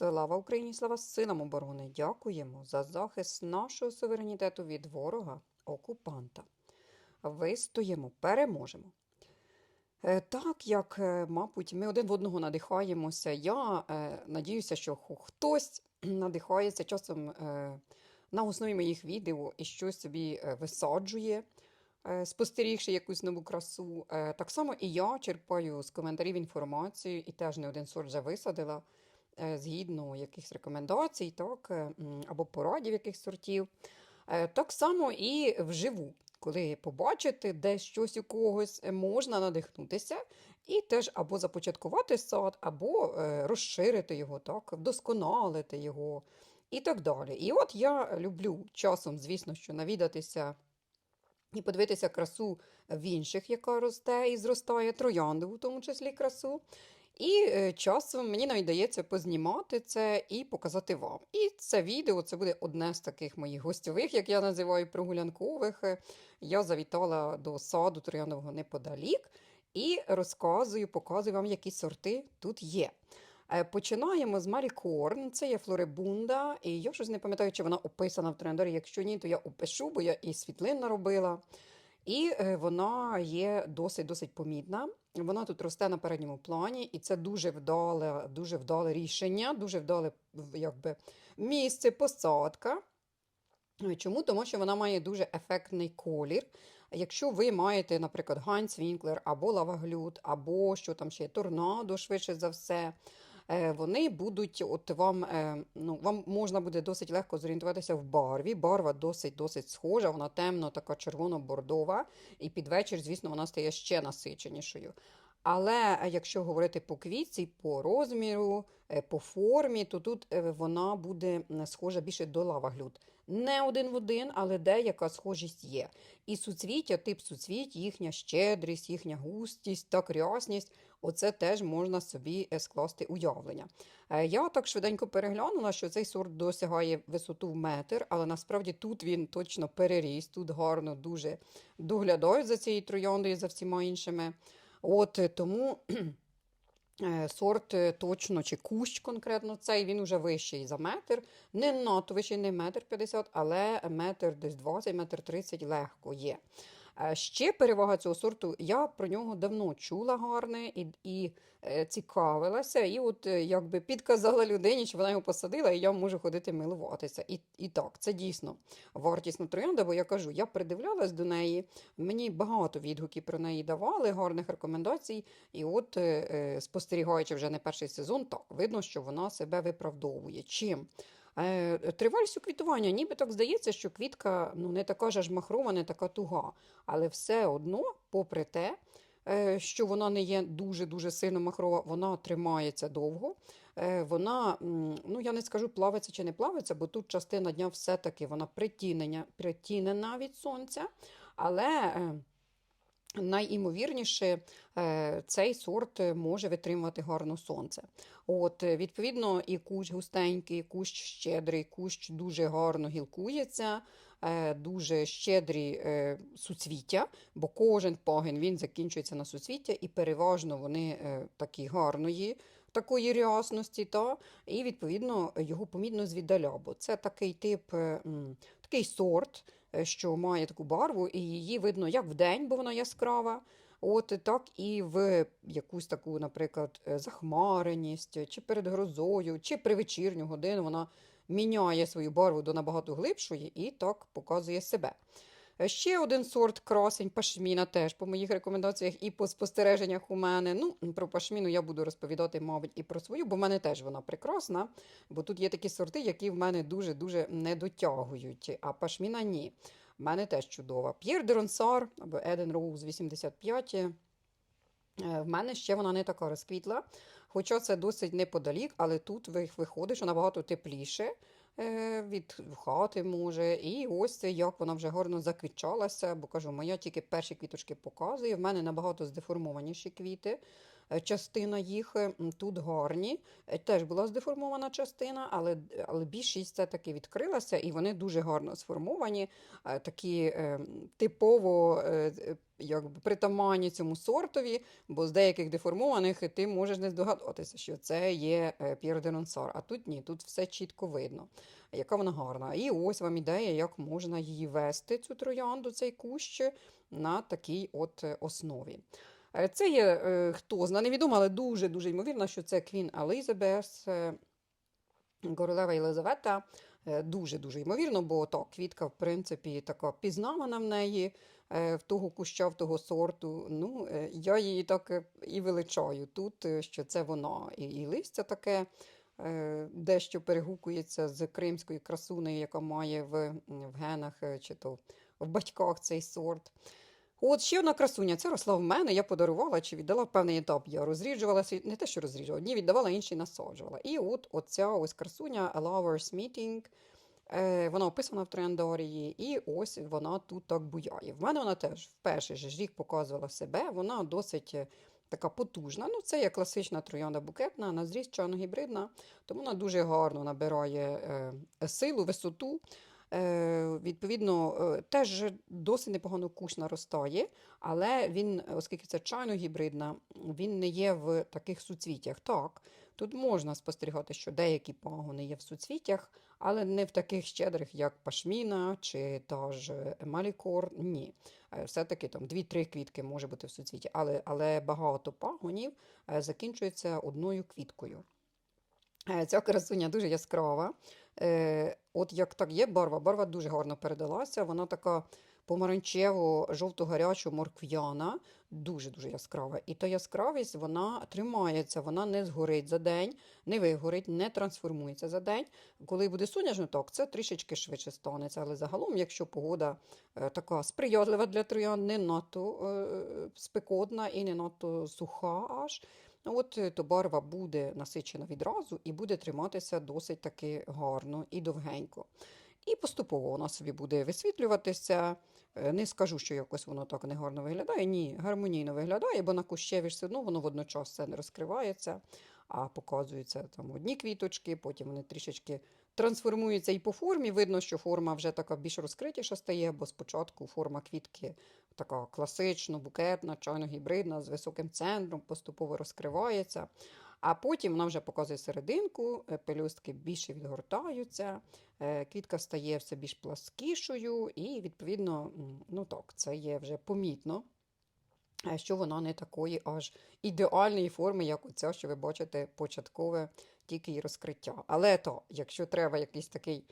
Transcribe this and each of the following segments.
Слава Україні, слава силам оборони! Дякуємо за захист нашого суверенітету від ворога, окупанта. Вистоїмо, переможемо. Е, Так як, е, мабуть, ми один в одного надихаємося, я е, надіюся, що хтось надихається часом е, на основі моїх відео і щось собі е, висаджує, е, спостерігши якусь нову красу. Е, Так само і я черпаю з коментарів інформацію і теж не один сорт вже висадила згідно якихось рекомендацій, так, е, або порадів якихось сортів. Е, Так само і вживу, коли побачите десь щось у когось, е, можна надихнутися і теж або започаткувати сад, або е, розширити його, так, вдосконалити його і так далі. І от я люблю часом, звісно, що навідатися і подивитися красу в інших, яка росте і зростає, троянду, в тому числі красу. І е, часом мені навіть дається познімати це і показати вам. І це відео це буде одне з таких моїх гостьових, як я називаю, прогулянкових. Е, Я завітала до саду трояндового неподалік і розказую, показую вам, які сорти тут є. Е, Починаємо з Марікорн, це є флорибунда, і я щось не пам'ятаю, чи вона описана в трендорі. Якщо ні, то я опишу, бо я і світлин наробила. І вона є досить-досить помітна. Вона тут росте на передньому плані, і це дуже вдале, дуже вдале рішення, дуже вдале якби, місце, посадка. Чому? Тому що вона має дуже ефектний колір. Якщо ви маєте, наприклад, Ганцвінклер або лаваглют, або що там ще торнадо, швидше за все, вони будуть, от вам, е, ну, вам можна буде досить легко зорієнтуватися в барві. Барва досить-досить схожа, вона темно, така червоно-бордова, і під вечір, звісно, вона стає ще насиченішою. Але е, якщо говорити по квітці, по розміру, е, по формі, то тут е, вона буде схожа більше до лаваглют. Не один в один, але деяка схожість є. І суцвіття, тип суцвіть, їхня щедрість, їхня густість, так рясність, оце теж можна собі е, скласти уявлення. Е, Я так швиденько переглянула, що цей сорт досягає висоту в метр, але насправді тут він точно переріс, тут гарно дуже доглядають за цією трояндою, за всіма іншими. От е, тому сорт точно, чи кущ конкретно цей, він уже вищий за метр. Не надто вищий, не метр 50, але метр десь 20, метр 30 легко є. Е, Ще перевага цього сорту, я про нього давно чула гарне і, і е, цікавилася, і от е, якби підказала людині, що вона його посадила, і я можу ходити милуватися. І, і так, це дійсно вартісна троянда, бо я кажу, я придивлялась до неї, мені багато відгуків про неї давали, гарних рекомендацій. І от, е, е, спостерігаючи вже не перший сезон, так, видно, що вона себе виправдовує. Чим? Е, Тривалість у квітування, ніби так здається, що квітка ну, не така ж аж махрова, не така туга. Але все одно, попри те, е, що вона не є дуже-дуже сильно махрова, вона тримається довго. Е, Вона, ну я не скажу, плавиться чи не плавиться, бо тут частина дня все-таки вона притінена від сонця. Але е, найімовірніше е, цей сорт може витримувати гарно сонце. От, е, відповідно, і кущ густенький, і кущ щедрий, кущ дуже гарно гілкується, е, дуже щедрі суцвіття, бо кожен пагін він закінчується на суцвіття, і переважно вони такі гарної. Такої рясності, та, і відповідно його помітно звіддаля, бо це такий тип, такий сорт, що має таку барву, і її видно як вдень, бо вона яскрава, от так і в якусь таку, наприклад, е, захмареність, чи перед грозою, чи при вечірню годину вона міняє свою барву до набагато глибшої і так показує себе. Е, Ще один сорт красень пашміна теж по моїх рекомендаціях і по спостереженнях у мене. Ну, про пашміну я буду розповідати, мабуть, і про свою, бо в мене теж вона прекрасна. Бо тут є такі сорти, які в мене дуже-дуже не дотягують, а пашміна ні. В мене теж чудова. П'єр де Ронсар або Еден Роуз 85. Е, В мене ще вона не така розквітла, хоча це досить неподалік, але тут виходить, що набагато тепліше від хати може. І ось як вона вже гарно заквітчалася, бо кажу, моя тільки перші квіточки показує. В мене набагато здеформованіші квіти. Е, частина їх е, тут гарні. Е, Теж була здеформована частина, але, але більшість все таки відкрилася, і вони дуже гарно сформовані, такі типово якби притаманні цьому сортові, бо з деяких деформованих ти можеш не здогадатися, що це є П'єр. А тут ні, тут все чітко видно, яка вона гарна. І ось вам ідея, як можна її вести, цю троянду, цей кущ, на такій от основі. Е, Це є е, хто зна, невідомо, але дуже-дуже ймовірно, що це Квін Елизабес, е, королева Єлизавета. Дуже-дуже ймовірно, бо так, квітка, в принципі, така пізнавана в неї, в того куща, в того сорту. Ну, я її так і величаю тут, що це вона. І, і листя таке дещо перегукується з кримською красунею, яка має в, в генах чи то в батьках цей сорт. От ще одна красуня, це росла в мене, я подарувала чи віддала певний етап. Я розріджувалася, не те, що розріджувала, одні віддавала, інші насаджувала. І от оця ось красуня Lover's Meeting, е, вона описана в трендорії, і ось вона тут так буяє. В мене вона теж в перший же рік показувала себе, вона досить е, така потужна. Ну, це є класична троянда букетна, на зріст чано-гібридна, тому вона дуже гарно набирає е, силу, висоту. Е, відповідно, е, теж досить непогано кущ наростає, але він, оскільки це чайно гібридна, він не є в таких суцвіттях. Так, тут можна спостерігати, що деякі пагони є в суцвіттях, але не в таких щедрих, як пашміна чи та ж малікор. Ні. Е, Все-таки там 2-3 квітки може бути в суцвіті, але, але багато пагонів закінчується одною квіткою. Е, Ця красуня дуже яскрава. Е, От як так є барва, барва дуже гарно передалася. Вона така помаранчево-жовто-гарячо моркв'яна, дуже-дуже яскрава. І та яскравість вона тримається, вона не згорить за день, не вигорить, не трансформується за день. Коли буде соняшно, так це трішечки швидше станеться. Але загалом, якщо погода е, така сприятлива для троян, не надто спекотна і не надто суха аж. От е, то барва буде насичена відразу і буде триматися досить таки гарно і довгенько. І поступово вона собі буде висвітлюватися. Е, Не скажу, що якось воно так негарно виглядає. Ні, гармонійно виглядає, бо на кущеві все одно воно водночас все не розкривається, а показуються там одні квіточки, потім вони трішечки трансформуються і по формі. Видно, що форма вже така більш розкритіша стає, бо спочатку форма квітки така класична, букетна, чайно-гібридна, з високим центром, поступово розкривається. А потім вона вже показує серединку, е, пелюстки більше відгортаються, е, квітка стає все більш пласкішою, і, відповідно, ну так, це є вже помітно, е, що вона не такої аж ідеальної форми, як оця, що ви бачите, початкове тільки її розкриття. Але то, якщо треба якийсь такий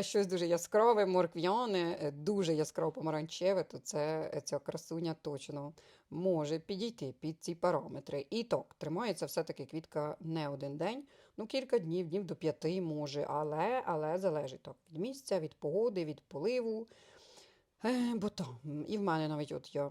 щось дуже яскраве, морквяне, е, дуже яскраво помаранчеве, то це е, ця красуня точно може підійти під ці параметри. І так, тримається все-таки квітка не один день, ну кілька днів, днів до п'яти може, але, але залежить так, від місця, від погоди, від поливу. Е, бо там, і в мене навіть от я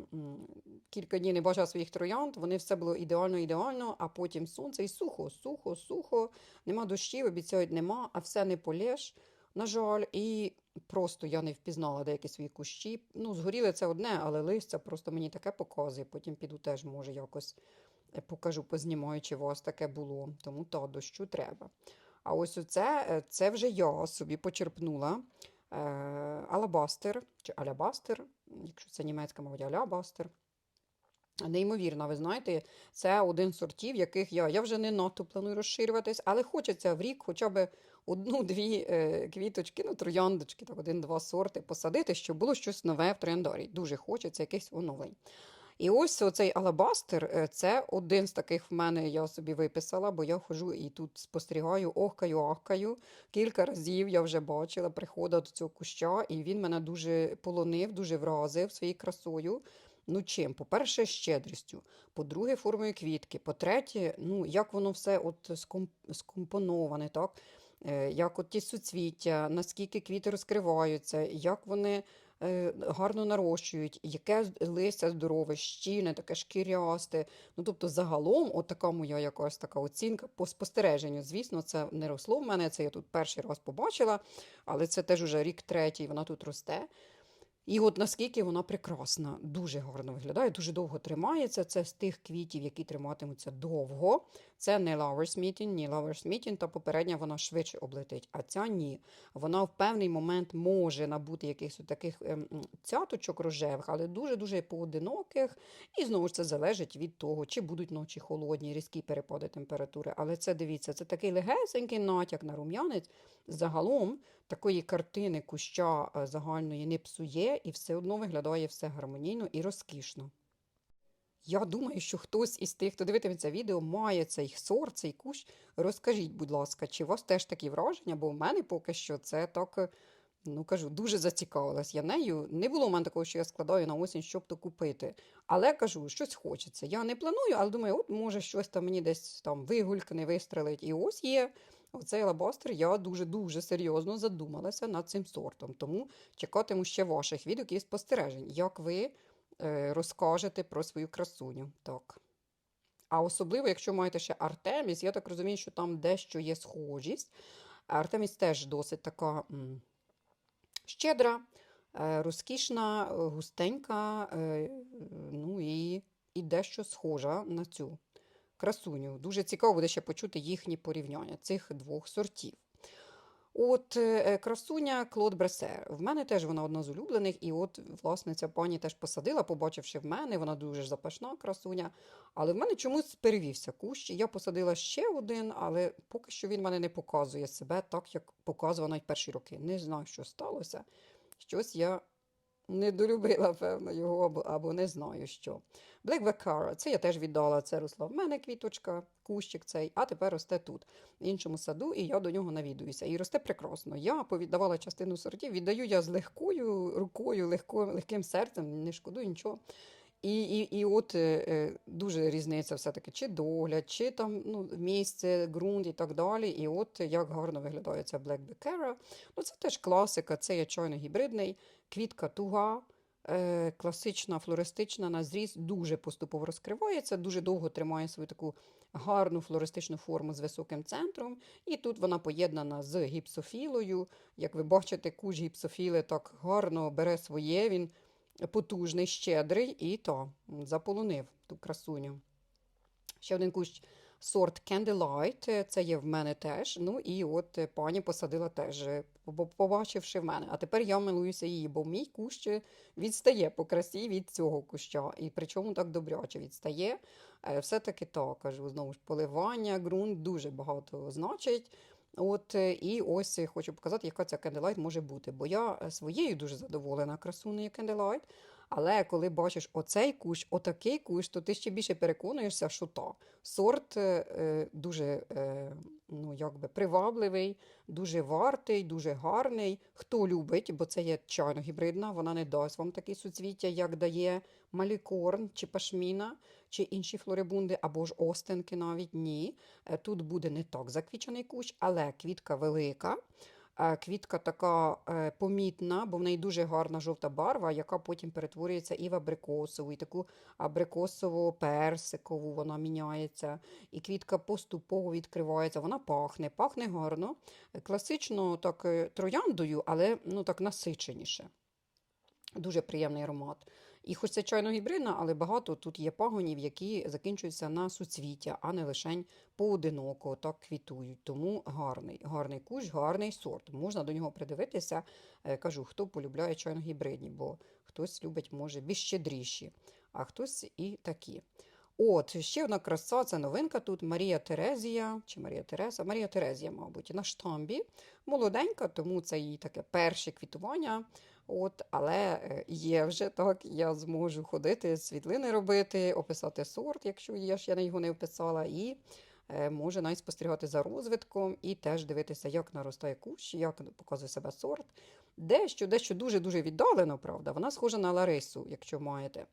кілька днів не бачила своїх троянд, вони все було ідеально, ідеально, а потім сонце і сухо, сухо, сухо, нема дощів, обіцяють, нема, а все не полєш, на жаль, і просто я не впізнала деякі свої кущі. Ну, згоріли це одне, але листя просто мені таке показує, потім піду теж, може, якось е, покажу, познімаю, чи у вас таке було, тому та дощу треба. А ось оце, е, це вже я собі почерпнула е, алабастер чи алябастер, якщо це німецька, мабуть, алябастер. Неймовірно, ви знаєте, це один з сортів, яких я, я вже не надто планую розширюватись, але хочеться в рік хоча б одну-дві е, квіточки, ну, трояндочки, так один-два сорти посадити, щоб було щось нове в трендорі. Дуже хочеться якихось оновлень. І ось оцей алабастер е, це один з таких в мене я собі виписала, бо я хожу і тут спостерігаю, охкаю, ахкаю. Кілька разів я вже бачила, приходила до цього куща, і він мене дуже полонив, дуже вразив своєю красою. Ну чим? По-перше, щедрістю, по-друге, формою квітки, по-третє, ну як воно все от ском- скомпоноване, так? Е, Як от ті суцвіття, наскільки квіти розкриваються, як вони е, гарно нарощують, яке листя здорове, щільне, таке шкірясте. Ну, тобто, загалом, от така моя якась така оцінка по спостереженню. Звісно, це не росло в мене, це я тут перший раз побачила, але це теж уже рік третій, вона тут росте. І от наскільки вона прекрасна, дуже гарно виглядає, дуже довго тримається. Це з тих квітів, які триматимуться довго. Це не Lovers Meeting, ні Lovers Meeting, та попередня вона швидше облетить, а ця ні. Вона в певний момент може набути якихось таких ем, цяточок рожевих, але дуже-дуже поодиноких. І знову ж це залежить від того, чи будуть ночі холодні, різкі перепади температури. Але це дивіться, це такий легесенький натяк на рум'янець. Загалом такої картини куща е, загальної не псує і все одно виглядає все гармонійно і розкішно. Я думаю, що хтось із тих, хто дивитиметься відео, має цей сорт, цей кущ. Розкажіть, будь ласка, чи у вас теж такі враження? Бо в мене поки що це так, е, ну кажу, дуже зацікавилась я нею. Не було в мене такого, що я складаю на осінь, щоб то купити. Але кажу, щось хочеться. Я не планую, але думаю, от може щось там мені десь там вигулькне, вистрелить. І ось є оцей лабастер. Я дуже-дуже серйозно задумалася над цим сортом. Тому чекатиму ще ваших відгуків і спостережень, як ви розкажете про свою красуню. Так. А особливо, якщо маєте ще Артеміс, я так розумію, що там дещо є схожість. Артеміс теж досить така м, щедра, е, розкішна, е, густенька, е, ну і, і дещо схожа на цю красуню. Дуже цікаво буде ще почути їхні порівняння цих двох сортів. От е, красуня Клод Бресе. В мене теж вона одна з улюблених, і от, власне, ця пані теж посадила, побачивши в мене, вона дуже ж запашна красуня. Але в мене чомусь перевівся кущ. Я посадила ще один, але поки що він мене не показує себе так, як показував навіть перші роки. Не знаю, що сталося. Щось я недолюбила, певно, його, або, або не знаю що. Black Vacara, це я теж віддала. Це росла в мене квіточка, кущик цей, а тепер росте тут, в іншому саду, і я до нього навідуюся. І росте прекрасно. Я повіддавала частину сортів, віддаю я з легкою рукою, легко, легким серцем, не шкодую нічого. І, і, і от е, е, дуже різниця все-таки, чи догляд, чи там ну, місце, ґрунт і так далі. І от як гарно виглядає ця Black Becerra. Ну, це теж класика, це є чайно-гібридний, квітка туга, е, класична, флористична на зріз, дуже поступово розкривається, дуже довго тримає свою таку гарну флористичну форму з високим центром. І тут вона поєднана з гіпсофілою. Як ви бачите, куш гіпсофіли так гарно бере своє. Він потужний, щедрий і то заполонив ту красуню. Ще один кущ сорт Candlelight, це є в мене теж. Ну і от е, пані посадила теж, е, побачивши в мене. А тепер я милуюся її, бо мій кущ відстає по красі від цього куща. І причому так добряче відстає. Е, Все-таки так, кажу, знову ж поливання, ґрунт дуже багато значить. От е, і ось е, хочу показати, яка ця Candlelight може бути. Бо я е, своєю дуже задоволена красунею Candlelight. Але коли бачиш оцей кущ, отакий кущ, то ти ще більше переконуєшся, що та сорт е, е, дуже е, ну, якби привабливий, дуже вартий, дуже гарний. Хто любить, бо це є чайно гібридна, вона не дасть вам такі суцвіття, як дає малікорн чи пашміна, чи інші флорибунди, або ж остенки навіть ні. Е, Тут буде не так заквічений кущ, але квітка велика. Е, Квітка така е, помітна, бо в неї дуже гарна жовта барва, яка потім перетворюється і в абрикосову, і таку абрикосово-персикову вона міняється. І квітка поступово відкривається. Вона пахне, пахне гарно. Класично так е, трояндою, але ну так насиченіше. Дуже приємний аромат. І хоч це чайно гібридна, але багато тут є пагонів, які закінчуються на суцвіття, а не лише поодиноко так квітують. Тому гарний, гарний кущ, гарний сорт. Можна до нього придивитися. Е, Кажу, хто полюбляє чайно гібридні, бо хтось любить, може, більш щедріші, а хтось і такі. От, ще одна краса, це новинка тут Марія Терезія, чи Марія Тереса, Марія Терезія, мабуть, на штамбі. Молоденька, тому це її таке перше квітування. От, але е, є вже так, я зможу ходити, світлини робити, описати сорт, якщо є, ж я на його не описала, і е, може навіть спостерігати за розвитком і теж дивитися, як наростає кущ, як показує себе сорт. Дещо, дещо дуже-дуже віддалено, правда. Вона схожа на Ларису, якщо маєте.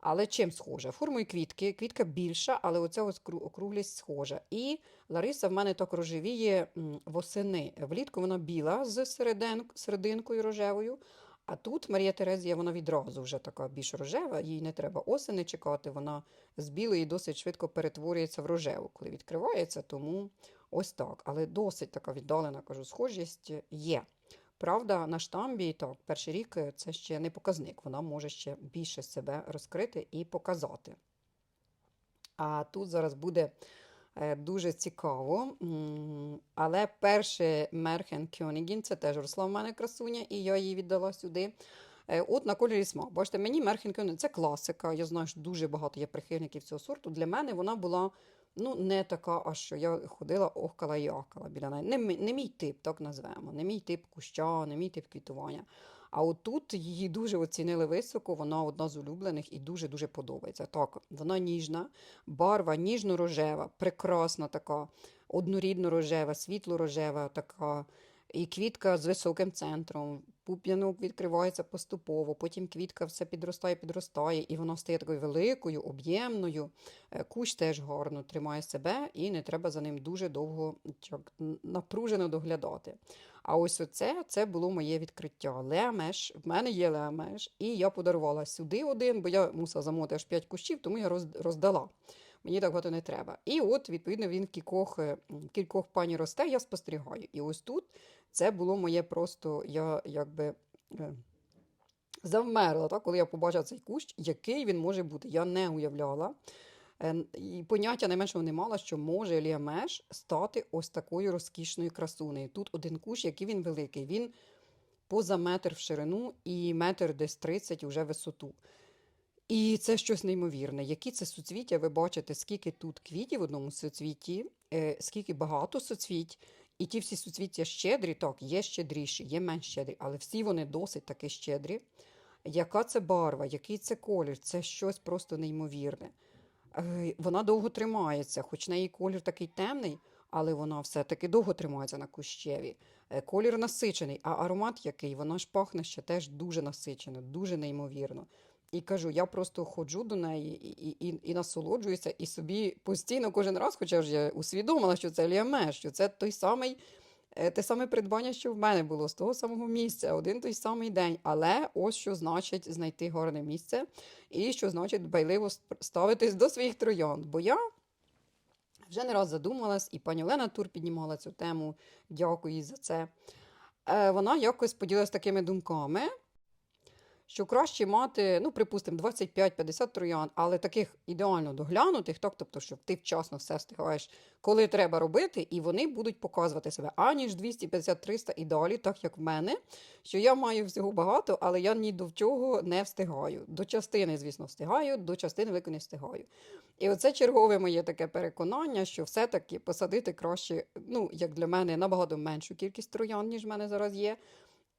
Але чим схожа? Формою квітки. Квітка більша, але оця округлість схожа. І Лариса в мене так рожевіє восени. Влітку вона біла з серединкою рожевою. А тут Марія Терезія, вона відразу вже така більш рожева, їй не треба осени чекати, вона з білої досить швидко перетворюється в рожеву, коли відкривається, тому ось так. Але досить така віддалена, кажу, схожість є. Правда, на штамбі, так, перший рік е, це ще не показник, вона може ще більше себе розкрити і показати. А тут зараз буде дуже цікаво. Але перше Мерхен Кьонігін, це теж росла в мене красуня, і я її віддала сюди. Е, От на кольорі смак. Бачите, мені Мерхен Кьонігін це класика. Я знаю, що дуже багато є прихильників цього сорту. Для мене вона була ну, не така, аж що я ходила, охкала і ахкала біля неї. Не, не мій тип, так назвемо. Не мій тип куща, не мій тип квітування. А от тут її дуже оцінили високо, вона одна з улюблених і дуже-дуже подобається. Так, вона ніжна, барва ніжно-рожева, прекрасна така, однорідно-рожева, світло-рожева така. І квітка з високим центром. Пуп'янок відкривається поступово, потім квітка все підростає, підростає, і вона стає такою великою, об'ємною. Е, Кущ теж гарно тримає себе, і не треба за ним дуже довго напружено доглядати. А ось оце це було моє відкриття. Леамеш, в мене є леамеш, і я подарувала сюди один, бо я мусила замотати аж 5 кущів, тому я роздала. Мені так багато не треба. І от, відповідно, він в кількох, е, кількох пані росте, я спостерігаю. І ось тут це було моє просто, я якби. е, Завмерла, так, коли я побачила цей кущ, який він може бути. Я не уявляла. Е, І поняття найменшого не мала, що може ліамеш стати ось такою розкішною красунею. Тут один кущ, який він великий. Він поза метр в ширину і метр десь 30 уже висоту. І це щось неймовірне. Які це суцвіття? Ви бачите, скільки тут квітів в одному суцвітті, е, скільки багато суцвіть. І ті всі суцвіття щедрі, так, є щедріші, є менш щедрі, але всі вони досить таки щедрі. Яка це барва, який це колір? Це щось просто неймовірне. Е, Вона довго тримається, хоч неї колір такий темний, але вона все-таки довго тримається на кущеві. Е, Колір насичений, а аромат який, вона ж пахне ще теж дуже насичено, дуже неймовірно. І кажу, я просто ходжу до неї і, і, і, і насолоджуюся, і собі постійно кожен раз, хоча ж я усвідомила, що це ліаме, що це той самий, те саме придбання, що в мене було з того самого місця, один той самий день. Але ось що значить знайти гарне місце, і що значить байливо ставитись до своїх троянд. Бо я вже не раз задумалась, і пані Олена Тур піднімала цю тему. Дякую їй за це. Е, Вона якось поділилась такими думками, що краще мати, ну, припустимо, 25-50 троян, але таких ідеально доглянутих, так, тобто, щоб ти вчасно все встигаєш, коли треба робити, і вони будуть показувати себе, аніж 250-300 і далі, так як в мене, що я маю всього багато, але я ні до чого не встигаю. До частини, звісно, встигаю, до частини великої не встигаю. І оце чергове моє таке переконання, що все-таки посадити краще, ну, як для мене, набагато меншу кількість троян, ніж в мене зараз є.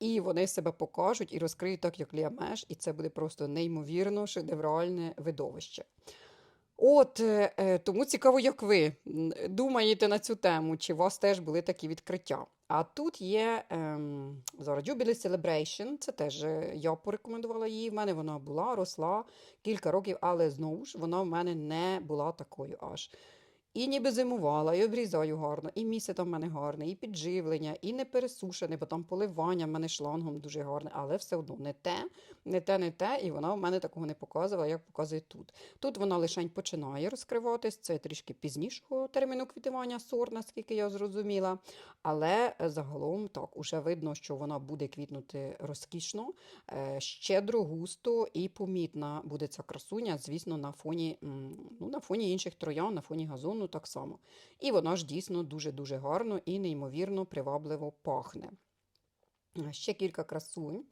І вони себе покажуть і розкриють так, як ліамеш, і це буде просто неймовірно шедевральне видовище. От е, е, тому цікаво, як ви думаєте на цю тему, чи у вас теж були такі відкриття. А тут є ем, зараз Jubilee Celebration, це теж е, я порекомендувала її. В мене вона була, росла кілька років, але знову ж вона в мене не була такою аж. І ніби зимувала, і обрізаю гарно, і місце там в мене гарне, і підживлення, і не пересушене, бо там поливання в мене шлангом дуже гарне, але все одно не те, не те, не те, і вона в мене такого не показувала, як показує тут. Тут вона лишень починає розкриватись, це трішки пізнішого терміну квітування сорт, наскільки я зрозуміла. Але е, загалом так, уже видно, що вона буде квітнути розкішно, е, щедро, густо і помітна буде ця красуня, звісно, на фоні, ну, на фоні інших троян, на фоні газону так само. І вона ж дійсно дуже-дуже гарно і неймовірно привабливо пахне. Ще кілька красунь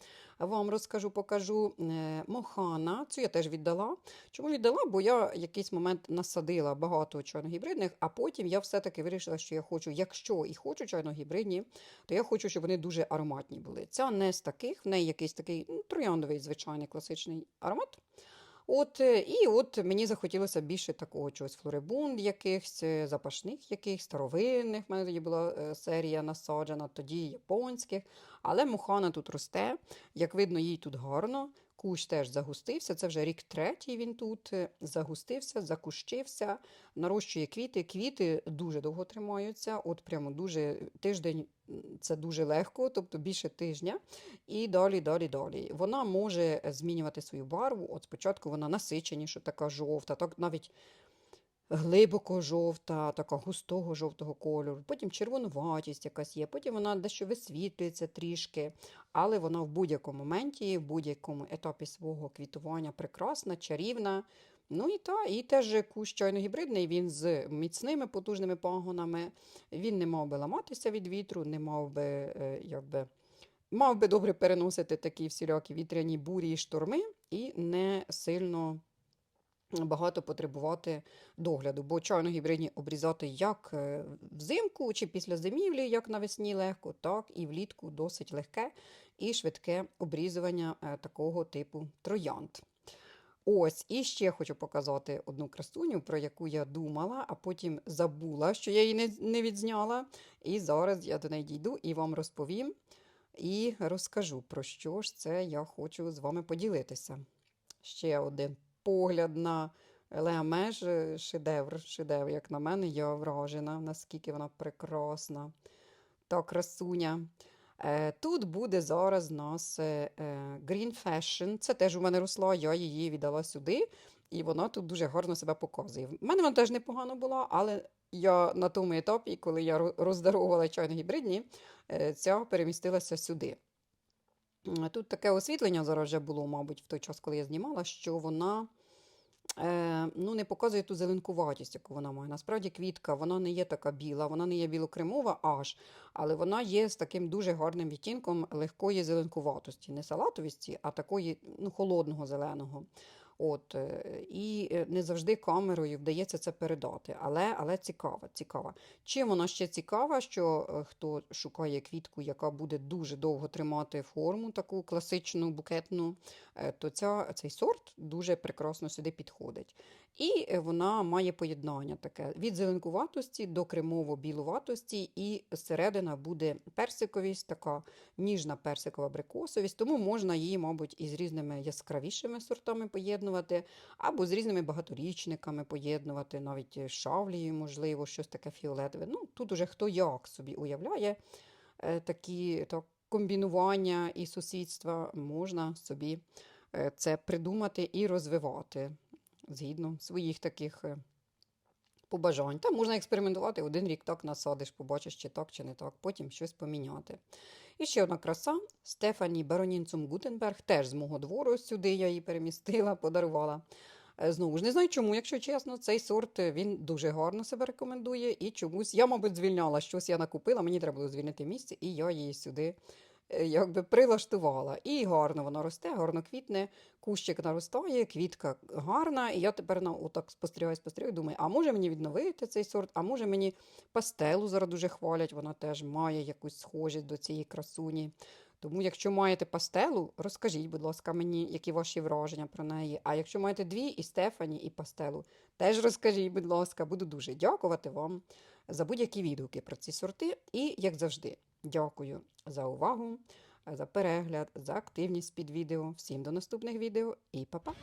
вам розкажу, покажу. Е, Мохана, цю я теж віддала. Чому віддала? Бо я якийсь момент насадила багато чайно-гібридних, а потім я все-таки вирішила, що я хочу, якщо і хочу чайно-гібридні, то я хочу, щоб вони дуже ароматні були. Ця не з таких, в неї якийсь такий ну, трояндовий, звичайний класичний аромат. От, е, і от мені захотілося більше такого чогось флорибунд якихось, е, запашних якихось, старовинних. В мене тоді була е, серія насаджена, тоді японських. Але мухана тут росте. Як видно, їй тут гарно. Кущ теж загустився. Це вже рік третій він тут е, загустився, закущився, нарощує квіти. Квіти дуже довго тримаються. От прямо дуже тиждень це дуже легко, тобто більше тижня. І далі, далі, далі. Вона може змінювати свою барву. От спочатку вона насиченіша, така жовта, так навіть глибоко жовта, така густого жовтого кольору, потім червонуватість якась є, потім вона дещо висвітлюється трішки, але вона в будь-якому моменті, в будь-якому етапі свого квітування прекрасна, чарівна. Ну і та, і теж кущ чайно-гібридний, він з міцними потужними пагонами, він не мав би ламатися від вітру, не мав би, е, якби, мав би добре переносити такі всілякі вітряні бурі і шторми, і не сильно багато потребувати догляду. Бо чайно-гібридні обрізати як е, взимку чи після зимівлі, як навесні легко, так і влітку досить легке і швидке обрізування е, такого типу троянд. Ось, і ще хочу показати одну красуню, про яку я думала, а потім забула, що я її не, не відзняла. І зараз я до неї дійду і вам розповім і розкажу, про що ж це я хочу з вами поділитися. Ще один погляд на Леамеж, шедевр, шедевр, як на мене, я вражена, наскільки вона прекрасна. Та красуня. Е, Тут буде зараз у нас е, е, Green Fashion. Це теж у мене росла, я її віддала сюди, і вона тут дуже гарно себе показує. В мене вона теж непогано була, але я на тому етапі, коли я ро- роздаровувала чайно-гібридні, е, ця перемістилася сюди. Тут таке освітлення зараз вже було, мабуть, в той час, коли я знімала, що вона е, ну, не показує ту зеленкуватість, яку вона має. Насправді квітка, вона не є така біла, вона не є білокремова аж, але вона є з таким дуже гарним відтінком легкої зеленкуватості. Не салатовісті, а такої ну, холодного зеленого. От, е, і е, не завжди камерою вдається це передати, але, але цікава, цікава. Чим вона ще цікава, що е, хто шукає квітку, яка буде дуже довго тримати форму, таку класичну букетну, то ця, цей сорт дуже прекрасно сюди підходить. І е, вона має поєднання таке від зеленкуватості до кремово-білуватості, і середина буде персиковість, така ніжна персикова абрикосовість, тому можна її, мабуть, із різними яскравішими сортами поєднувати, або з різними багаторічниками поєднувати, навіть шавлією, можливо, щось таке фіолетове. Ну, тут уже хто як собі уявляє е, такі так, комбінування і сусідства, можна собі е, це придумати і розвивати згідно своїх таких е, побажань. Та можна експериментувати, один рік так насадиш, побачиш, чи так, чи не так, потім щось поміняти. І ще одна краса Стефані Баронінцум Гутенберг, теж з мого двору сюди я її перемістила, подарувала. Е, Знову ж не знаю чому, якщо чесно, цей сорт е, він дуже гарно себе рекомендує і чомусь я, мабуть, звільняла щось я накупила, мені треба було звільнити місце, і я її сюди якби прилаштувала. І гарно вона росте, гарно квітне, кущик наростає, квітка гарна. І я тепер на отак спостерігаю, спостерігаю, думаю, а може мені відновити цей сорт, а може мені пастелу зараз дуже хвалять, вона теж має якусь схожість до цієї красуні. Тому, якщо маєте пастелу, розкажіть, будь ласка, мені, які ваші враження про неї. А якщо маєте дві, і Стефані, і пастелу, теж розкажіть, будь ласка, буду дуже дякувати вам за будь-які відгуки про ці сорти. І, як завжди, дякую за увагу, за перегляд, за активність під відео. Всім до наступних відео і па-па!